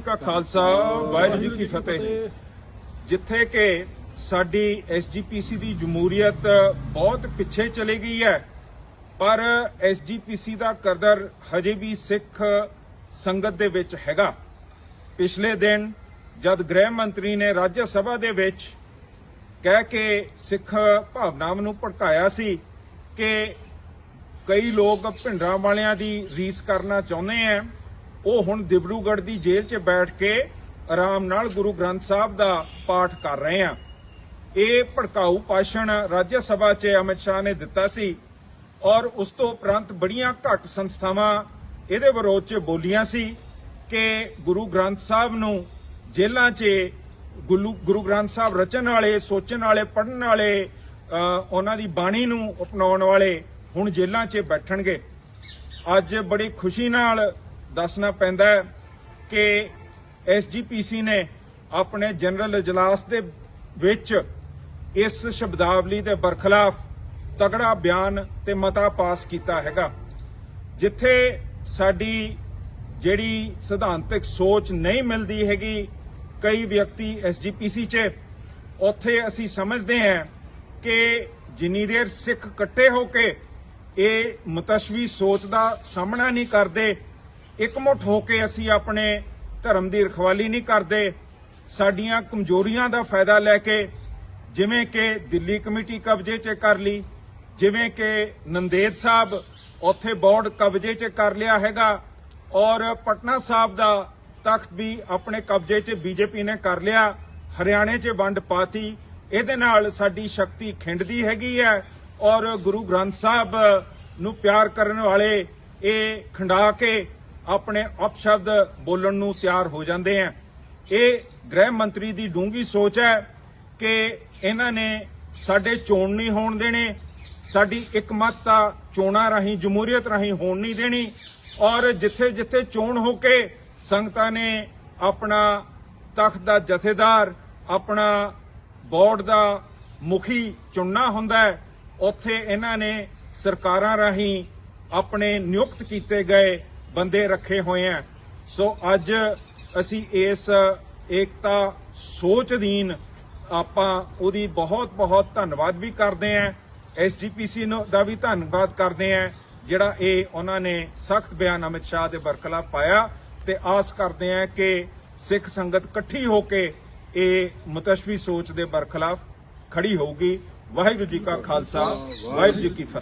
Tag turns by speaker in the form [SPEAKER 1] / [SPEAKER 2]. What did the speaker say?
[SPEAKER 1] ਕਾ ਖਾਲਸਾ, ਵਾਹਿਗੁਰੂ ਜੀ ਕੀ ਫਤਿਹ। ਜਿੱਥੇ ਕਿ ਸਾਡੀ ਐਸਜੀਪੀਸੀ ਦੀ ਜਮਹੂਰੀਅਤ ਬਹੁਤ ਪਿੱਛੇ ਚਲੀ ਗਈ ਹੈ, ਪਰ ਐਸਜੀਪੀਸੀ ਦਾ ਕਦਰ ਹਜੇ ਵੀ ਸਿੱਖ ਸੰਗਤ ਦੇ ਵਿੱਚ ਹੈਗਾ। ਪਿਛਲੇ ਦਿਨ ਜਦ ਗ੍ਰਹਿ ਮੰਤਰੀ ਨੇ ਰਾਜ ਸਭਾ ਦੇ ਵਿੱਚ ਕਹਿ ਕੇ ਸਿੱਖ ਭਾਵਨਾਵਾਂ ਨੂੰ ਭੜਕਾਇਆ ਸੀ ਕਿ ਕਈ ਲੋਕ ਭਿੰਡਰਾਂ ਵਾਲਿਆਂ ਦੀ ਰੀਸ ਕਰਨਾ ਚਾਹੁੰਦੇ ਆ ਉਹ ਹੁਣ ਦਿਬਰੂਗੜ੍ਹ ਦੀ ਜੇਲ੍ਹ 'ਚ ਬੈਠ ਕੇ ਆਰਾਮ ਨਾਲ ਗੁਰੂ ਗ੍ਰੰਥ ਸਾਹਿਬ ਦਾ ਪਾਠ ਕਰ ਰਹੇ ਆ। ਇਹ ਭੜਕਾਊ ਭਾਸ਼ਣ ਰਾਜ ਸਭਾ 'ਚ ਅਮਿਤ ਸ਼ਾਹ ਨੇ ਦਿੱਤਾ ਸੀ ਔਰ ਉਸ ਤੋਂ ਉਪਰੰਤ ਬੜੀਆਂ ਘੱਟ ਸੰਸਥਾਵਾਂ ਇਹਦੇ ਵਿਰੋਧ 'ਚ ਬੋਲੀਆਂ ਸੀ ਕਿ ਗੁਰੂ ਗ੍ਰੰਥ ਸਾਹਿਬ ਨੂੰ ਜੇਲ੍ਹਾਂ 'ਚ ਗੁਰੂ ਗੁਰੂ ਗ੍ਰੰਥ ਸਾਹਿਬ ਰਚਨ ਵਾਲੇ ਸੋਚਣ ਵਾਲੇ ਪੜਨ ਵਾਲੇ ਅ, ਉਹਨਾਂ ਦੀ ਬਾਣੀ ਨੂੰ ਅਪਣਾਉਣ ਵਾਲੇ ਹੁਣ ਜੇਲ੍ਹਾਂ 'ਚ ਬੈਠਣਗੇ। ਅੱਜ ਬੜੀ ਖੁਸ਼ੀ ਨਾਲ ਦੱਸਣਾ ਪੈਂਦਾ ਹੈ ਕਿ ਐਸਜੀਪੀਸੀ ਨੇ ਆਪਣੇ ਜਨਰਲ ਇਜਲਾਸ ਦੇ ਵਿੱਚ ਇਸ ਸ਼ਬਦਾਵਲੀ ਦੇ ਬਰਖਲਾਫ ਤਗੜਾ ਬਿਆਨ ਤੇ ਮਤਾ ਪਾਸ ਕੀਤਾ ਹੈਗਾ, ਜਿੱਥੇ ਸਾਡੀ ਜਿਹੜੀ ਸਿਧਾਂਤਕ ਸੋਚ ਨਹੀਂ ਮਿਲਦੀ ਹੈਗੀ, ਕਈ ਵਿਅਕਤੀ ਐਸਜੀਪੀਸੀ 'ਚ, ਉੱਥੇ ਅਸੀਂ ਸਮਝਦੇ ਹਾਂ ਕਿ ਜਿੰਨੀ ਦੇਰ ਸਿੱਖ ਇਕੱਠੇ ਹੋ ਕੇ ਇਹ ਮਤਸ਼ਵੀ ਸੋਚ ਦਾ ਸਾਹਮਣਾ ਨਹੀਂ ਕਰਦੇ ਇਕਮੁੱਠ ਹੋ ਕੇ ਅਸੀਂ ਆਪਣੇ ਧਰਮ ਦੀ ਰਖਵਾਲੀ ਨਹੀਂ ਕਰਦੇ, ਸਾਡੀਆਂ ਕਮਜ਼ੋਰੀਆਂ ਦਾ ਫਾਇਦਾ ਲੈ ਕੇ ਜਿਵੇਂ ਕਿ ਦਿੱਲੀ ਕਮੇਟੀ ਕਬਜ਼ੇ 'ਚ ਕਰ ਲਈ, ਜਿਵੇਂ ਕਿ ਨੰਦੇਦ ਸਾਹਿਬ ਉੱਥੇ ਬੋਰਡ ਕਬਜ਼ੇ 'ਚ ਕਰ ਲਿਆ ਹੈਗਾ ਔਰ ਪਟਨਾ ਸਾਹਿਬ ਦਾ ਤਖਤ ਵੀ ਆਪਣੇ ਕਬਜ਼ੇ 'ਚ ਬੀਜੇਪੀ ਨੇ ਕਰ ਲਿਆ, ਹਰਿਆਣੇ 'ਚ ਵੰਡ ਪਾਤੀ, ਇਹਦੇ ਨਾਲ ਸਾਡੀ ਸ਼ਕਤੀ ਖਿੰਡਦੀ ਹੈਗੀ ਹੈ ਔਰ ਗੁਰੂ ਗ੍ਰੰਥ ਸਾਹਿਬ ਨੂੰ ਪਿਆਰ ਕਰਨ ਵਾਲੇ ਇਹ ਖੰਡਾ ਕੇ ਆਪਣੇ ਅਪਸ਼ਬਦ ਬੋਲਣ ਨੂੰ ਤਿਆਰ ਹੋ ਜਾਂਦੇ ਆ ਇਹ ਗ੍ਰਹਿ ਮੰਤਰੀ ਦੀ ਡੂੰਗੀ ਸੋਚ ਹੈ ਕਿ ਇਹਨਾਂ ਨੇ ਸਾਡੇ ਚੋਣ ਨਹੀਂ ਹੋਣ ਦੇਣੇ, ਸਾਡੀ ਇਕਮਤਤਾ ਚੋਣਾਂ ਰਾਹੀਂ, ਜਮਹੂਰੀਅਤ ਰਾਹੀਂ ਹੋਣ ਨਹੀਂ ਦੇਣੀ ਔਰ ਜਿੱਥੇ ਜਿੱਥੇ ਚੋਣ ਹੋ ਕੇ ਸੰਗਤਾਂ ਨੇ ਆਪਣਾ ਤਖਤ ਦਾ ਜਥੇਦਾਰ, ਆਪਣਾ ਬੋਰਡ ਦਾ ਮੁਖੀ ਚੁਣਨਾ ਹੁੰਦਾ ਹੈ ਉੱਥੇ ਇਹਨਾਂ ਨੇ ਸਰਕਾਰਾਂ ਰਾਹੀਂ ਆਪਣੇ ਨਿਯੁਕਤ ਕੀਤੇ ਗਏ ਬੰਦੇ ਰੱਖੇ ਹੋਏ ਆ। ਸੋ ਅੱਜ ਅਸੀਂ ਇਸ ਏਕਤਾ ਸੋਚ ਅਧੀਨ ਆਪਾਂ ਉਹਦੀ ਬਹੁਤ ਬਹੁਤ ਧੰਨਵਾਦ ਵੀ ਕਰਦੇ ਆਂ। ਐਸਜੀਪੀਸੀ ਨੂੰ ਦਾ ਵੀ ਧੰਨਵਾਦ ਕਰਦੇ ਆਂ, ਜਿਹੜਾ ਇਹ ਉਹਨਾਂ ਨੇ ਸਖਤ ਬਿਆਨ ਅਮਿਤ ਸ਼ਾਹ ਦੇ ਬਰਖਲਾਫ ਪਾਇਆ ਤੇ ਆਸ ਕਰਦੇ ਆਂ ਕਿ ਸਿੱਖ ਸੰਗਤ ਇਕੱਠੀ ਹੋ ਕੇ ਇਹ ਮੁਤਸ਼ਵੀ ਸੋਚ ਦੇ ਬਰਖਲਾਫ ਖੜੀ ਹੋਊਗੀ। ਵਾਹਿਗੁਰੂ ਜੀ ਕਾ ਖਾਲਸਾ, ਵਾਹਿਗੁਰੂ ਜੀ ਕੀ ਫਤਿਹ।